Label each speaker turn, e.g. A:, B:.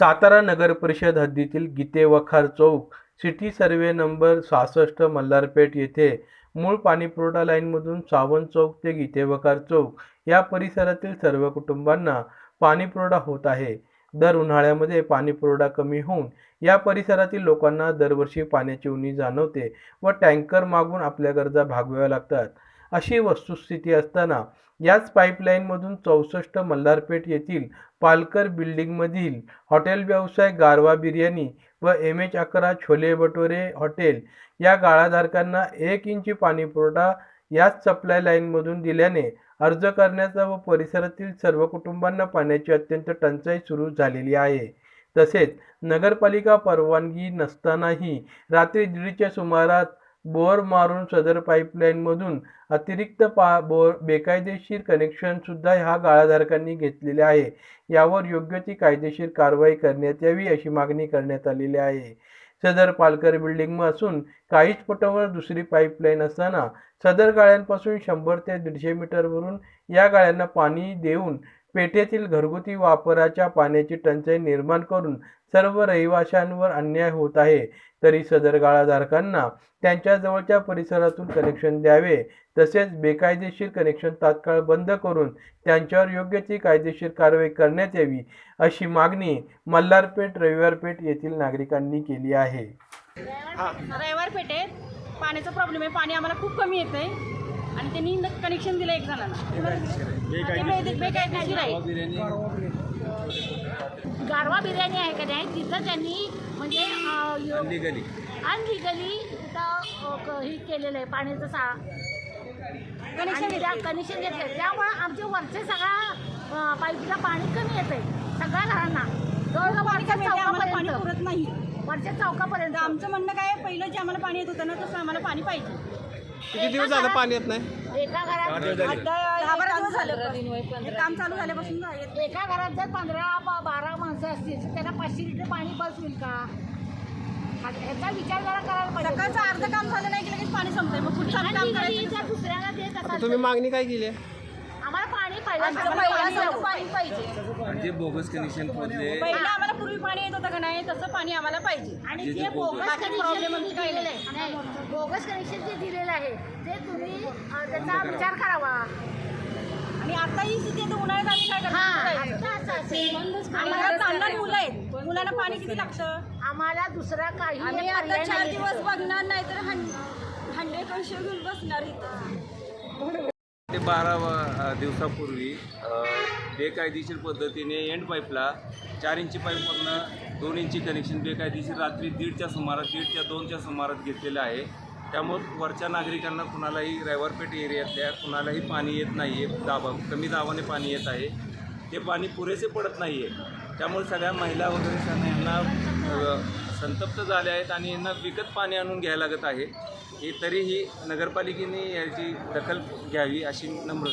A: सातारा नगर परिषद हद्दीतील गीते वखार चौक city survey number सहासष्ट मल्हारपेठ येथे मूळ पाणीपुरवठा लाईनमधून सावंत चौक ते गीते वखार चौक या परिसरातील सर्व कुटुंबांना पाणीपुरवठा होत आहे. दर उन्हाळ्यामध्ये पाणीपुरवठा कमी होऊन या परिसरातील लोकांना दरवर्षी पाण्याची उणी जाणवते व टँकर मागून आपल्या गरजा भागवाव्या लागतात. अशी वस्तुस्थिती असताना याच पाईपलाईनमधून चौसष्ट मल्हारपेठ येथील पालकर बिल्डिंगमधील हॉटेल व्यवसाय गारवा बिर्याणी व एम एच अकरा छोले भटोरे हॉटेल या गाळाधारकांना एक इंची पाणीपुरवठा याच सप्लाय लाईनमधून दिल्याने अर्ज करण्याचा व परिसरातील सर्व कुटुंबांना पाण्याची अत्यंत टंचाई सुरू झालेली आहे. तसेच नगरपालिका परवानगी नसतानाही रात्री दीडच्या सुमारात बोर मारून सदर पाईपलाईनमधून अतिरिक्त पा बोर बेकायदेशीर कनेक्शनसुद्धा ह्या गाळाधारकांनी घेतलेले आहे. यावर योग्य ती कायदेशीर कारवाई करण्यात यावी अशी मागणी करण्यात आलेली आहे. सदर पालकर बिल्डिंगपासून काहीच फुटावर दुसरी पाईपलाईन असताना सदर गाळ्यांपासून शंभर ते दीडशे मीटरवरून या गाळ्यांना पाणी देऊन पेठेतील घरगुती वापराच्या पाण्याची टंचाई निर्माण करून सर्व रहिवाशांवर अन्याय होत आहे. तरी सदर गाळाधारकांना त्यांच्या जवळच्या परिसरातून कनेक्शन द्यावे. तसेच बेकायदेशीर कनेक्शन तात्काळ बंद करून त्यांच्यावर योग्य ती कायदेशीर कारवाई करण्यात यावी अशी मागणी मल्हारपेठ रविवारपेठ येथील नागरिकांनी केली आहे.
B: रविवार पेठेत पाण्याचा प्रॉब्लेम आहे. पाणी आम्हाला खूप कमी येत आहे आणि त्यांनी कनेक्शन दिलं एक जणांना. बेकायदेशीर आहे. गारवा बिर्याणी आहे का नाही? तिथं त्यांनी म्हणजे अनलिगली तिथं हे केलेलं आहे पाण्याचं सा कनेक्शन कनेक्शन घेतलं. त्यामुळं आमच्या वरचे सगळा पाईपला पाणी कमी येत आहे सगळ्या घरांना. जवळजवळ
C: नाही.
B: वरच्या चौकापर्यंत.
C: आमचं म्हणणं काय आहे, पहिलं जे आम्हाला पाणी येत होतं ना तसं आम्हाला पाणी पाहिजे.
D: किती दिवस झालं पाणी येत नाही?
B: एका घरात
C: झालं काम चालू झाल्यापासून
B: एका घरात जर पंधरा बारा माणसं असतील तर त्यांना पाचशे लिटर पाणी बस होईल का? हा- ह्याचा विचार जरा करायला पाहिजे
C: सकाळचं अर्ध काम झालं नाही की लगेच पाणी संपतंय. मग पुढचं काम करायचं
B: दुसऱ्याला देत असाल
D: तुम्ही मागणी काय केली?
B: आम्हाला पाणी पाहिजे. पाणी
C: पाहिजे.
E: जे बोगस कनेक्शन पोहोचले
C: पहिलं आम्हाला पूर्वी पाणी येत होतं का नाही तसं पाणी आम्हाला पाहिजे.
B: आणि जे बोगस दिलेलं आहे. नाही, बोगस कनेक्शन जे दिलेलं आहे ते तुम्ही त्याचा विचार करावा.
C: आणि आता ही स्थिती आहे. तर उन्हाळ्यात आम्ही काय
B: हा
C: करणार मुलं आहेत. मुलांना पाणी किती लागतं?
B: आम्हाला दुसरा काही
C: आम्ही आता चार दिवस. बघणार नाही तर हंडे कणशे घेऊन बसणार इथं.
E: ते बारा दिवसापूर्वी बेकायदेशीर पद्धतीने एंड पाईपला चार इंची पाईपमधनं दोन इंची कनेक्शन बेकायदेशीर रात्री दीडच्या सुमारास दीडच्या दोनच्या सुमारास घेतलेलं आहे. त्यामुळं वरच्या नागरिकांना कुणालाही रायवरपेठ एरियातल्या कुणालाही पाणी येत नाही आहे दाबा कमी दाबाने पाणी येत आहे. ते पाणी पुरेसे पडत नाही आहे त्यामुळे सगळ्या महिला वगैरे यांना संतप्त झाल्या आहेत आणि यांना विकत पाणी आणून घ्यायला लागत आहे. हे तरीही नगरपालिकेने याची दखल घ्यावी अशी नम्र